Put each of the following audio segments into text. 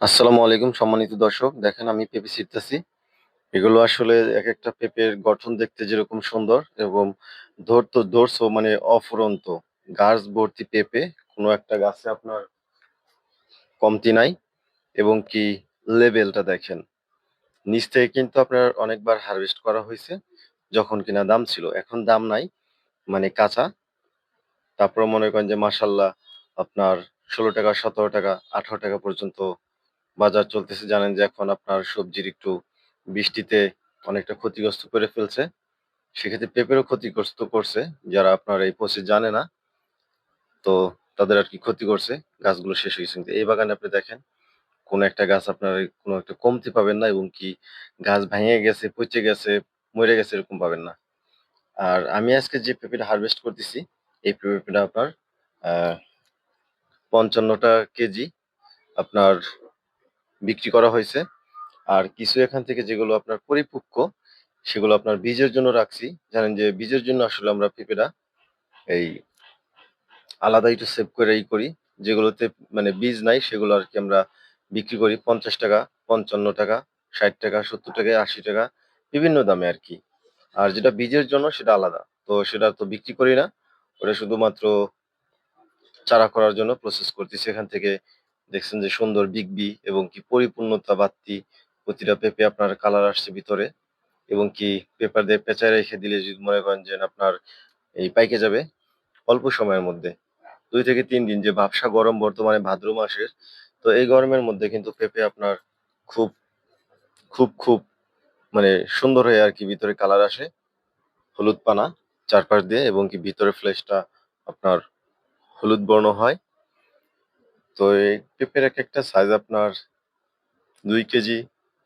আসসালামু আলাইকুম, সম্মানিত দর্শক। দেখেন, আমি পেঁপে ছিঁড়তেছি। এগুলো আসলে এক একটা পেঁপের গঠন দেখতে যেরকম সুন্দর এবং ধরতো ধরছো মানে অফুরন্ত। গাছ ভর্তি পেঁপে, কোনো একটা গাছে আপনার কমতি নাই এবং কি লেভেলটা দেখেন। নিচ থেকে কিন্তু আপনার অনেকবার হারভেস্ট করা হয়েছে যখন কিনা দাম ছিল। এখন দাম নাই মানে কাঁচা। তারপর মনে করেন যে মাসাল্লাহ আপনার ষোলো টাকা, সতেরো টাকা, আঠারো টাকা পর্যন্ত বাজার চলতেছে। জানেন যে এখন আপনার সবজির একটু বৃষ্টিতে অনেকটা ক্ষতিগ্রস্ত করে ফেলছে। সেক্ষেত্রে পেঁপেরও ক্ষতিগ্রস্ত করছে। যারা আপনার এই পচে জানে না, তো তাদের আর কি ক্ষতি করছে। গাছগুলো শেষ হয়েছে কিন্তু এই বাগানে আপনি দেখেন, কোন একটা গাছ আপনার কোনো একটা কমতি পাবেন না এবং কি গাছ ভেঙে গেছে, পচে গেছে, মরে গেছে এরকম পাবেন না। আর আমি আজকে যে পেঁপেটা হারভেস্ট করতেছি, এই পেঁপেটা আপনার পঞ্চান্নটা কেজি আপনার বিক্রি করা হয়েছে। আর কিছু এখান থেকে যেগুলো আপনার পরিপক্ক, সেগুলো আপনার বীজের জন্য রাখছি। জানেন যে বীজের জন্য আসলে আমরা পেঁপেটা এই আলাদা একটু সেভ করে ই করি। যেগুলোতে মানে বীজ নাই, সেগুলো আর কি আমরা বিক্রি করি। পঞ্চাশ টাকা, পঞ্চান্ন টাকা, ষাট টাকা, সত্তর টাকা, আশি টাকা, বিভিন্ন দামে আর কি। আর যেটা বীজের জন্য, সেটা আলাদা। তো সেটা তো বিক্রি করি না। ওটা শুধুমাত্র চারা করার জন্য প্রসেস করতেছি এখান থেকে। দেখছেন যে সুন্দর বিগ বি এবং কি পরিপূর্ণতা বাড়তি প্রতিটা পেঁপে আপনার কালার আসছে ভিতরে এবং কি পেপার দিয়ে পেঁচায় রেখে দিলে যদি মনে করেন যে আপনার এই পাইকে যাবে অল্প সময়ের মধ্যে। দুই থেকে তিন দিন যে ভাবসা গরম বর্তমানে ভাদ্র মাসের, তো এই গরমের মধ্যে কিন্তু পেঁপে আপনার খুব খুব খুব মানে সুন্দর হয়ে আর কি ভিতরে কালার আসে। হলুদ পানা চারপাশ দিয়ে এবং কি ভিতরে ফ্লেশটা আপনার হলুদ বর্ণ হয়। তো এই পেঁপের এক একটা সাইজ আপনার দুই কেজি,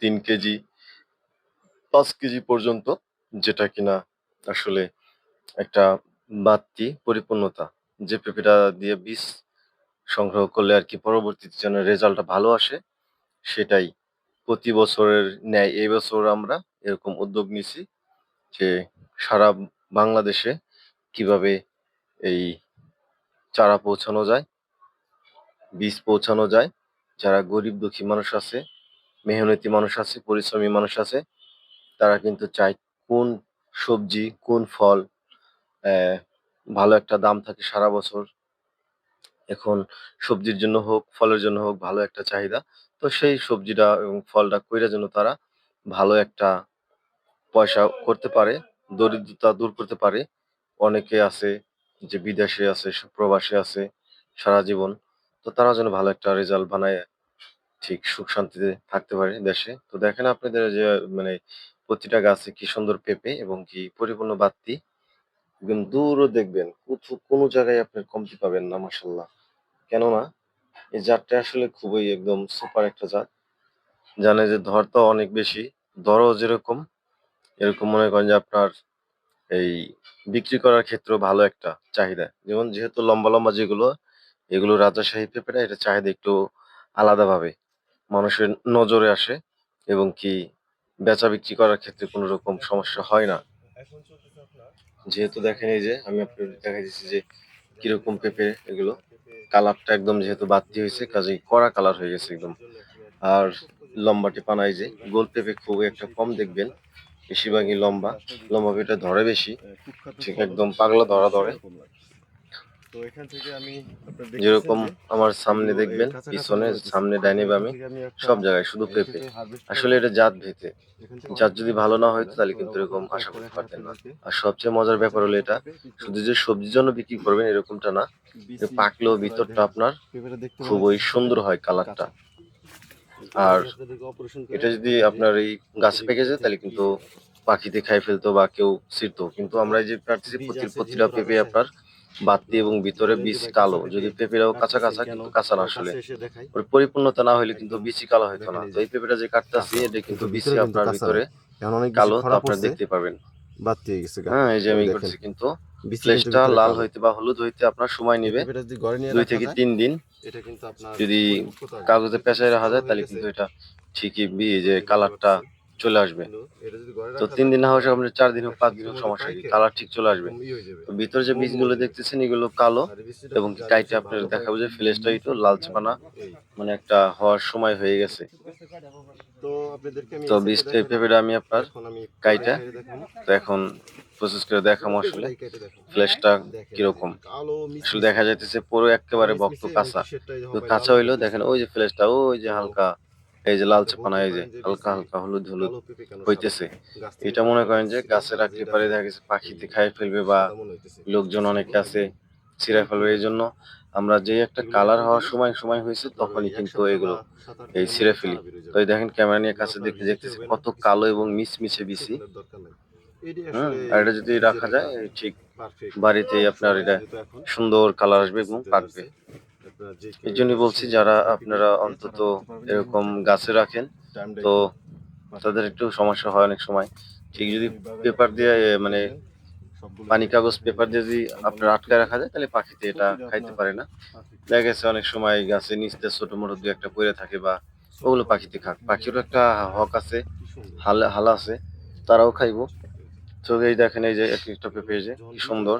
তিন কেজি, পাঁচ কেজি পর্যন্ত যেটা কিনা আসলে একটা বাড়তি পরিপূর্ণতা। যে পেঁপেটা দিয়ে বীজ সংগ্রহ করলে আর কি পরবর্তীতে যেন রেজাল্টটা ভালো আসে, সেটাই প্রতি বছরের ন্যায় এই বছর আমরা এরকম উদ্যোগ নিছি যে সারা বাংলাদেশে কীভাবে এই চারা পৌঁছানো যায়। বীজ পৌঁছানো যায়। যারা গরিব, দুঃখী মানুষ আছে, মেহনতি মানুষ আছে, পরিশ্রমী মানুষ আছে, তারা কিন্তু চায় কোন সবজি, কোন ফল ভালো একটা দাম থাকে সারা বছর। এখন সবজির জন্য হোক, ফলের জন্য হোক, ভালো একটা চাহিদা। তো সেই সবজিটা এবং ফলটা কইরা জন্য তারা ভালো একটা পয়সা করতে পারে, দরিদ্রতা দূর করতে পারে। অনেকে আছে যে বিদেশে আছে প্রবাসে আছে সারা জীবন। তো তারা যেন ভালো একটা রেজাল্ট বানায়, ঠিক সুখ শান্তিতে থাকতে পারে দেশে। তো দেখেন আপনাদের যে মানে প্রতিটা গাছে কি সুন্দর পেঁপে এবং কি পরিপূর্ণ বাত্তি একদম দূরও দেখবেন, কোথাও কোনো জায়গায় আপনার কমতি পাবেন না মাসাল্লাহ কেননা, এই জাতটা আসলে খুবই একদম সুপার একটা জাত। জানে যে ধর তো অনেক বেশি, দরও যেরকম, এরকম মনে করেন যে আপনার এই বিক্রি করার ক্ষেত্রেও ভালো একটা চাহিদা। যেমন যেহেতু লম্বা লম্বা যেগুলো এগুলো রাজশাহী পেঁপেটা এটা চাহিদা একটু আলাদাভাবে। মানুষের নজরে আসে এবং কি বেচা বিক্রি করার ক্ষেত্রে কোনো রকম সমস্যা হয় না। যেহেতু দেখেন এই যে আমি আপনাদের দেখা দিচ্ছি যে কীরকম পেঁপে এগুলো। কালারটা একদম যেহেতু বাড়তি হয়েছে, কাজেই কড়া কালার হয়ে গেছে একদম। আর লম্বাটি পানায় যে গোল পেঁপে খুবই একটা কম দেখবেন, বেশিরভাগই লম্বা। লম্বা পেঁপেটা ধরে বেশি, ঠিক একদম পাগলা ধরা ধরে। তো এখান থেকে আমি যেরকম আমার সামনে দেখবেন পিছনে সামনে ডাইনে বামে সব জায়গায় শুধু পেঁপে। আসলে এটা জাত ভেতে জাত যদি ভালো না হয়তো তাহলে কিন্তু এরকম আশা করতে পারতেন না। আর সবচেয়ে মজার ব্যাপার হলো এটা শুধু যে সবজির জন্য বিক্রি করবেন এরকমটা না পাকলেও ভিতরটা আপনার খুবই সুন্দর হয় কালারটা। আর এটা যদি আপনার এই গাছে পেকে যায় তাহলে কিন্তু পাখিতে খাই ফেলতো বা কেউ ছিঁড়তো। কিন্তু আমরা এই যে প্রার্থী প্রতি প্রতিটা পেঁপে আপনার বাতি এবং ভিতরে বীজ কালো। যদি পেঁপেরাও কাঁচা কাঁচা কিন্তু কাঁচা না আসলে। ওর পরিপূর্ণতা না হলে কিন্তু বিচি কালো হইতো না। তো এই পেঁপেটা যে কাটতেছি এটা কিন্তু বিচি আপনার ভিতরে কালো আপনারা দেখতে পাবেন। হয়ে গেছে হ্যাঁ এই যে আমি করছি কিন্তু বীজ ফ্লেশটা লাল হইতে বা হলুদ হইতে আপনার সময় নেবে দুই থেকে তিন দিন। এটা কিন্তু আপনার যদি কাগজে পেঁচায় রাখা যায় তাহলে কিন্তু এটা ঠিকই যে কালারটা চলে আসবে। তো তিন দিন না হোক আপনার চার দিন হোক পাঁচ দিন হোক সমস্যা কি? কালার ঠিক চলে আসবে। তো ভিতরে যে বীজগুলো দেখতেছেন এগুলো কালো বীজটা এবং কাছে আপনার দেখাবো যে ফ্লেশটা একটু লালচে পানা। মানে একটা হওয়ার সময় হয়ে গেছে। তো আপনাদেরকে আমি তো এই বীজ সাইডে এই দেখাবো। পেঁপেটা আমি আপনার কাইটা তো এখন প্রসেস করে দেখাবো আসলে। ফ্লেশটা কীরকম? আসলে দেখা যাইতেছে পুরো একেবারে বক্ত কাঁচা। কাঁচা মিশমিশে। দেখেন ওই যে ফ্লেশটা ওই যে হালকা। এই যে লালচে পানা এই যে হালকা হালকা হলুদ হলুদ হইতেছে। এটা মনে করেন যে যেটা- গাছে রাখতে যেটা পারে দেখা গেছে পাখিতে খাই ফেলবে বা। লোকজন অনেকে আছে ছিঁড়ে ফেলবে। এই জন্য আমরা যে একটা কালার হওয়ার সময় সময় হয়েছে তখনই কিন্তু এগুলো এই ছিঁড়ে ফেলি। তো দেখেন ক্যামেরা নিয়ে কাছে দেখতে দেখতেছি কত কালো এবং মিচমিচে বিচি। হুম আর এটা যদি রাখা যায় ঠিক বাড়িতেই আপনার এটা সুন্দর কালার আসবে এবং পাকবে এই জন্যই বলছি যারা আপনারা অন্তত এরকম গাছে রাখেন, তো তাদের একটু সমস্যা হয় অনেক সময়। ঠিক যদি পেপার দিয়ে মানে পানি কাগজ পেপার দিয়ে যদি আপনার আটকায় রাখা যায়, তাহলে পাখিতে এটা খাইতে পারে না। দেখা গেছে অনেক সময় গাছে নিচতে ছোট মোটো দু একটা পড়ে থাকে বা ওগুলো পাখিতে খাক। পাখিরও একটা হক আছে, হাল, হালা আছে, তারাও খাইবো। তো দেখেন এই যে এক একটা পেঁপে যে কি সুন্দর,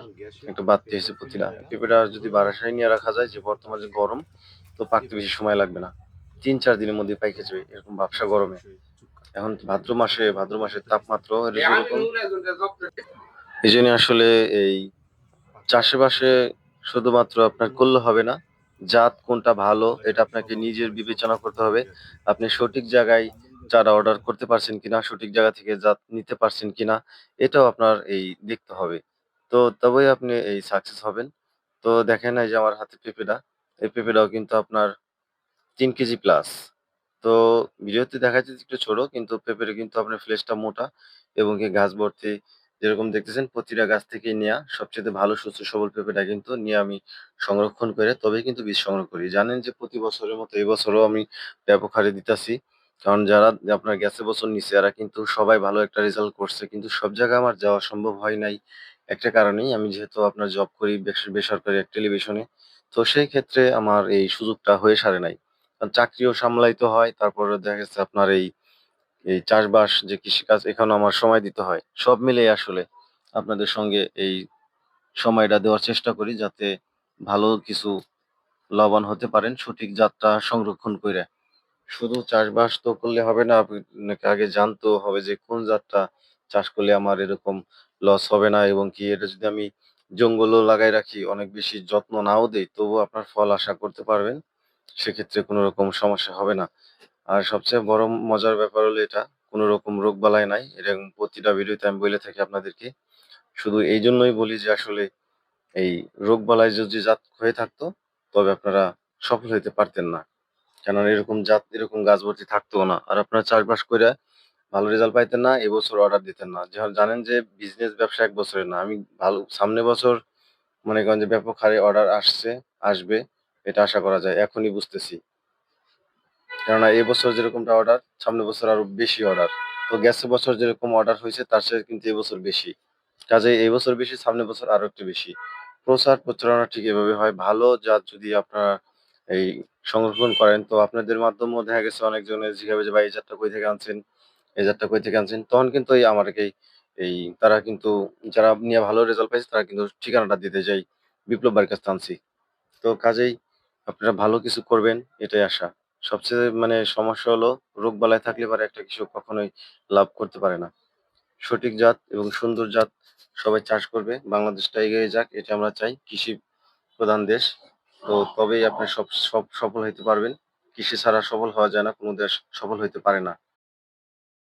একটা বাড়তি হয়েছে প্রতিটা পেঁপেটা যদি বারাসায় নিয়ে রাখা যায়, যে বর্তমানে যে গরম, তো পাকতে বেশি সময় লাগবে না। তিন, চার দিনের মধ্যে পাইকে যাবে এরকম ব্যবসা গরমে। এখন ভাদ্র মাসে, ভাদ্র মাসের তাপমাত্রা এই জন্য আসলে এই চাষবাসে শুধুমাত্র আপনার করলে হবে না, জাত কোনটা ভালো, এটা আপনাকে নিজের বিবেচনা করতে হবে। আপনি সঠিক জায়গায় চারা অর্ডার করতে পারছেন কিনা, সঠিক জায়গা থেকে জাত নিতে পারছেন কিনা, এটাও আপনার এই দেখতে হবে। তো তবেই আপনি এই সাকসেস হবেন। তো দেখেন এই যে আমার হাতে পেঁপেটা। এই পেঁপেটাও কিন্তু আপনার তিন কেজি প্লাস তো ভিডিওতে দেখা যাচ্ছে একটু ছোট, কিন্তু পেঁপের কিন্তু আপনার ফ্লেশটা মোটা এবং কি গাছ ভর্তি যেরকম দেখতেছেন, প্রতিটা গাছ থেকে নেওয়া সবচেয়ে ভালো, সুস্থ, সবল পেঁপেটা কিন্তু নিয়ে আমি সংরক্ষণ করে, তবেই কিন্তু বীজ সংগ্রহ করি। জানেন যে প্রতি বছরের মতো এবছরও আমি ব্যাপক হারে দিতেছি। কারণ যারা আপনার গেছে বছর নিচে, এরা কিন্তু সবাই ভালো একটা রেজাল্ট করছে। কিন্তু সব জায়গায় আমার যাওয়া সম্ভব হয় নাই একটা কারণেই। আমি যেহেতু আপনার জব করি বেসরকারি এক টেলিভিশনে তো সেই ক্ষেত্রে আমার এই সুযোগটা হয়ে সারে নাই। কারণ চাকরিও সামলাইতে হয়, তারপরে দেখা গেছে আপনার এই এই চাষবাস, যে কৃষিকাজ, এখানেও আমার সময় দিতে হয়। সব মিলেই আসলে আপনাদের সঙ্গে এই সময়টা দেওয়ার চেষ্টা করি যাতে ভালো কিছু লাভবান হতে পারেন, সঠিক যাত্রা সংরক্ষণ করে শুধু চাষবাস তো করলে হবে না আপনাকে আগে জানতেও হবে যে কোন জাতটা চাষ করলে আমার এরকম লস হবে না এবং কি এটা যদি আমি জঙ্গলও লাগাই রাখি, অনেক বেশি যত্ন নাও দেই, তবুও আপনার ফল আশা করতে পারবেন, সেক্ষেত্রে কোনো রকম সমস্যা হবে না। আর সবচেয়ে বড় মজার ব্যাপার হলো এটা, কোনো রকম রোগ বালাই নাই, এরকম প্রতিটা ভিডিওতে আমি বলে থাকি আপনাদেরকে। শুধু এই জন্যই বলি যে আসলে এই রোগ বালাই যদি জাত হয়ে থাকতো, তবে আপনারা সফল হইতে পারতেন না। কেননা এরকম জাত, এরকম গাছ ভর্তি থাকতো না। আর আপনারা চাষবাস করে ভালো রেজাল্ট পাইতেন না, এবছর অর্ডার দিতেন না। জানেন যে বিজনেস ব্যবসা এক বছরের না। আমি ভালো, সামনে বছর মনে করেন যে ব্যাপক হারে অর্ডার আসছে, আসবে, এটা আশা করা যায়। এখনই বুঝতেছি। কেননা এবছর যেরকমটা অর্ডার সামনে বছর আরও বেশি অর্ডার তো গেছে বছর যেরকম অর্ডার হয়েছে, তার সাথে কিন্তু এবছর বেশি। কাজে এই বছর বেশি, সামনে বছর আরও একটু বেশি। প্রচার প্রচারণা ঠিক এভাবে হয়। ভালো জাত যদি আপনারা এই সংরক্ষণ করেন। তো আপনাদের মাধ্যমেও দেখা গেছে অনেকজনের জিজ্ঞাসা যে ভাই, এই জাতটা কই থেকে আনছেন? এই জাতটা কই থেকে আনছেন? তখন কিন্তু এই আমাকেই এই তারা কিন্তু যারা নিয়ে ভালো রেজাল্ট পাইছে, তারা কিন্তু ঠিকানাটা দিতে যাই বিপ্লব বাড়ির কাছে আনছি। তো কাজেই আপনারা ভালো কিছু করবেন, এটাই আশা। সবচেয়ে মানে সমস্যা হলো, রোগ বালাই থাকলে পরে একটা কৃষক কখনোই লাভ করতে পারে না। সঠিক জাত এবং সুন্দর জাত সবাই চাষ করবে। বাংলাদেশটা এগিয়ে যাক এটা আমরা চাই। কৃষি প্রধান দেশ। তো তবেই আপনি সব সব সফল হইতে পারবেন। কৃষি ছাড়া সফল হওয়া যায় না, কোনো দেশ সফল হইতে পারে না।